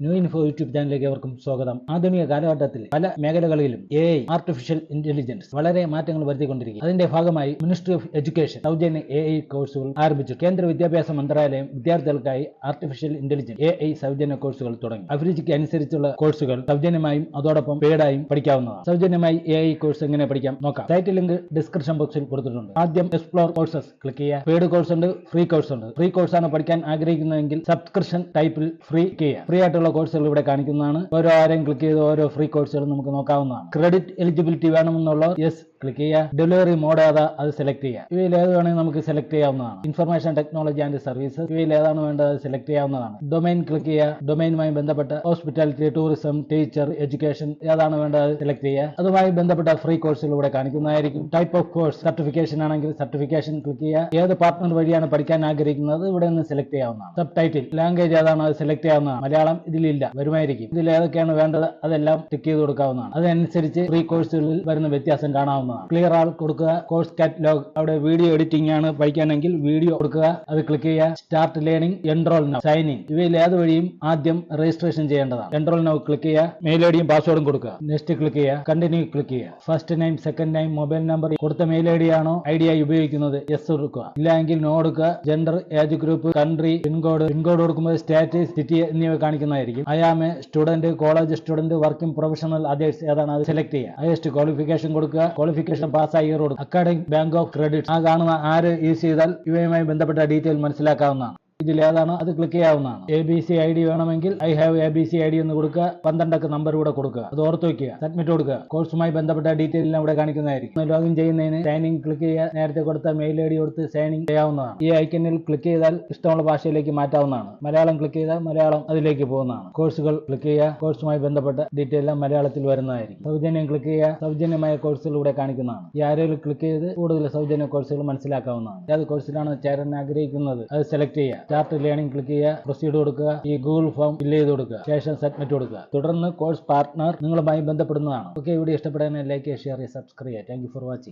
New info YouTube ചാനലിലേക്ക് അവർക്കും സ്വാഗതം. ആധുനിക കാലഘട്ടത്തിൽ പല മേഖലകളിലും എ ഐ ആർട്ടിഫിഷ്യൽ ഇന്റലിജൻസ് വളരെ മാറ്റങ്ങൾ വരുത്തിക്കൊണ്ടിരിക്കും അതിന്റെ ഭാഗമായി മിനിസ്ട്രി ഓഫ് എഡ്യൂക്കേഷൻ സൗജന്യ എ ഐ കോഴ്സുകൾ ആരംഭിച്ചു. കേന്ദ്ര വിദ്യാഭ്യാസ മന്ത്രാലയം വിദ്യാർത്ഥികൾക്കായി ആർട്ടിഫിഷ്യൽ ഇന്റലിജൻസ് എ ഐ സൗജന്യ കോഴ്സുകൾ തുടങ്ങി. അഭിരുചിക്ക് അനുസരിച്ചുള്ള കോഴ്സുകൾ സൗജന്യമായും അതോടൊപ്പം പെയ്ഡായും പഠിക്കാവുന്നതാണ്. സൗജന്യമായി എ ഐ കോഴ്സ് എങ്ങനെ പഠിക്കാം നോക്കാം. സൈറ്റ് ലിങ്ക് ഡിസ്ക്രിപ്ഷൻ ബോക്സിൽ കൊടുത്തിട്ടുണ്ട്. ആദ്യം എക്സ്പ്ലോർ കോഴ്സസ് ക്ലിക്ക് ചെയ്യുക. പെയ്ഡ് കോഴ്സ് ഉണ്ട് ഫ്രീ കോഴ്സ് ഉണ്ട്. ഫ്രീ കോഴ്സാണ് പഠിക്കാൻ ആഗ്രഹിക്കുന്നതെങ്കിൽ സബ്സ്ക്രിപ്ഷൻ ടൈപ്പിൽ ഫ്രീ ചെയ്യുക. ഫ്രീ ആയിട്ടുള്ള കോഴ്സുകൾ ഇവിടെ കാണിക്കുന്നതാണ്. ഓരോ ആരെയും ക്ലിക്ക് ചെയ്ത് ഓരോ ഫ്രീ കോഴ്സുകളും നമുക്ക് നോക്കാവുന്നതാണ്. ക്രെഡിറ്റ് എലിജിബിലിറ്റി വേണമെന്നുള്ള യെസ് ക്ലിക്ക് ചെയ്യുക. ഡെലിവറി മോഡ് ഏതാ അത് സെലക്ട് ചെയ്യുക. ഇവയിൽ ഏത് വേണമെങ്കിൽ നമുക്ക് സെലക്ട് ചെയ്യാവുന്നതാണ്. ഇൻഫർമേഷൻ ടെക്നോളജി ആൻഡ് സർവീസ് ഇവയിൽ ഏതാണ് വേണ്ടത് അത് സെലക്ട് ചെയ്യാവുന്നതാണ്. ഡൊമൈൻ ക്ലിക്ക് ചെയ്യുക. ഡൊമൈനുമായി ബന്ധപ്പെട്ട ഹോസ്പിറ്റാലിറ്റി ടൂറിസം ടീച്ചർ എഡ്യൂക്കേഷൻ ഏതാണ് വേണ്ടത് അത് സെലക്ട് ചെയ്യുക. അതുമായി ബന്ധപ്പെട്ട ഫ്രീ കോഴ്സുകൾ ഇവിടെ കാണിക്കുന്നതായിരിക്കും. ടൈപ്പ് ഓഫ് കോഴ്സ് സർട്ടിഫിക്കേഷൻ ആണെങ്കിൽ സർട്ടിഫിക്കേഷൻ ക്ലിക്ക് ചെയ്യുക. ഏത് പാർട്ട്ണർ വഴിയാണ് പഠിക്കാൻ ആഗ്രഹിക്കുന്നത്? ഇവിടെ നിന്ന് സെലക്ട് ചെയ്യാവുന്നതാണ്. സബ് ടൈറ്റിൽ ലാംഗ്വേജ് ഏതാണ് അത് സെലക്ട് ചെയ്യാവുന്നതാണ്. മലയാളം ഇതിലില്ല വരുമായിരിക്കും. ഇതിൽ ഏതൊക്കെയാണ് വേണ്ടത്? അതെല്ലാം ടിക്ക് ചെയ്ത് കൊടുക്കാവുന്നതാണ്. അതനുസരിച്ച് ഫ്രീ കോഴ്സുകളിൽ വരുന്ന വ്യത്യാസം കാണാവുന്നതാണ്. ക്ലിയർ ആൾ കൊടുക്കുക കോഴ്സ് കാറ്റലോഗ് അവിടെ വീഡിയോ എഡിറ്റിംഗ് ആണ് പഠിക്കാനെങ്കിൽ വീഡിയോ കൊടുക്കുക അത് ക്ലിക്ക് ചെയ്യുക. Start learning enrol now sign in ഇവയിൽ ഏത് വഴിയും ആദ്യം രജിസ്ട്രേഷൻ ചെയ്യേണ്ടതാണ്. എൻറോൾ നൗ ക്ലിക്ക് ചെയ്യുക. മെയിൽ ഐ ഡിയും പാസ്വേഡും കൊടുക്കുക. നെക്സ്റ്റ് ക്ലിക്ക് ചെയ്യുക. കണ്ടിന്യൂ ക്ലിക്ക് ചെയ്യുക. First name second name mobile number കൊടുത്ത മെയിൽ ഐ ഡി ആണോ? ഐ ഡി ആയി ഉപയോഗിക്കുന്നത് യെസ് കൊടുക്കുക. ഇല്ലെങ്കിൽ നോ കൊടുക്കുക. Gender age group country pincode pincode കൊടുക്കുമ്പോൾ സ്റ്റേറ്റ് സിറ്റി എന്നിവ കാണിക്കുന്നതായിരിക്കും. I am a student college student working professional others ഏതാണ്? അത് സെലക്ട് ചെയ്യുക. ഹയസ്റ്റ് ക്വാളിഫിക്കേഷൻ കൊടുക്കുക. ക്വാളിഫിക്കേഷൻ പാസ്സായി ഇയർ കൊടുക്കുക. അക്കാഡമിക് ബാങ്ക് ഓഫ് ക്രെഡിറ്റ് ആ കാണുന്ന ആര് യൂസ് ചെയ്താൽ ഇവയുമായി ബന്ധപ്പെട്ട ഡീറ്റെയിൽ മനസ്സിലാക്കാവുന്നതാണ്. ഇതിൽ ഏതാണ്? അത് ക്ലിക്ക് ചെയ്യാവുന്നതാണ്. A B C I D വേണമെങ്കിൽ I have A B C I D എന്ന് കൊടുക്കുക. പന്ത്രണ്ടൊക്കെ നമ്പർ കൂടെ കൊടുക്കുക. അത് ഓർത്ത് വയ്ക്കുക സബ്മിറ്റ് കൊടുക്കുക. കോഴ്സുമായി ബന്ധപ്പെട്ട ഡീറ്റെയിൽ ഇവിടെ കാണിക്കുന്നതായിരിക്കും. ലോഗിൻ ചെയ്യുന്നതിന് സൈനിങ് ക്ലിക്ക് ചെയ്യുക. നേരത്തെ കൊടുത്ത മെയിൽ ഐ ഡി കൊടുത്ത് സൈനിങ് ചെയ്യാവുന്നതാണ്. ഈ ഐക്കനിൽ ക്ലിക്ക് ചെയ്താൽ ഇഷ്ടമുള്ള ഭാഷയിലേക്ക് മാറ്റാവുന്നതാണ്. മലയാളം ക്ലിക്ക് ചെയ്താൽ മലയാളം അതിലേക്ക് പോകുന്നതാണ്. കോഴ്സുകൾ ക്ലിക്ക് ചെയ്യുക. കോഴ്സുമായി ബന്ധപ്പെട്ട ഡീറ്റെയിൽ എല്ലാം മലയാളത്തിൽ വരുന്നതായിരിക്കും. സൗജന്യം ക്ലിക്ക് ചെയ്യുക. സൗജന്യമായ കോഴ്സുകൾ ഇവിടെ കാണിക്കുന്നതാണ്. ഈ ആരെയിൽ ക്ലിക്ക് ചെയ്ത് കൂടുതൽ സൗജന്യ കോഴ്സുകൾ മനസ്സിലാക്കാവുന്നതാണ്. ഏത് കോഴ്സിലാണ് ചേരാൻ ആഗ്രഹിക്കുന്നത്? അത് സെലക്ട് ചെയ്യുക. സ്റ്റാർട്ട് ലേണിംഗ് ക്ലിക്ക് ചെയ്യുക പ്രൊസീഡ് കൊടുക്കുക ഈ ഗൂഗിൾ ഫോം ഫില്ല് ചെയ്ത് കൊടുക്കുക ശേഷം സബ്മിറ്റ് കൊടുക്കുക. തുടർന്ന് കോഴ്സ് പാർട്ട്ണർ നിങ്ങളുമായി ബന്ധപ്പെടുന്നതാണ്. ഓക്കെ വീഡിയോ ഇഷ്ടപ്പെടാൻ ലൈക്ക് ഷെയർ സബ്സ്ക്രൈബ് ചെയ്യുക. Thank for watching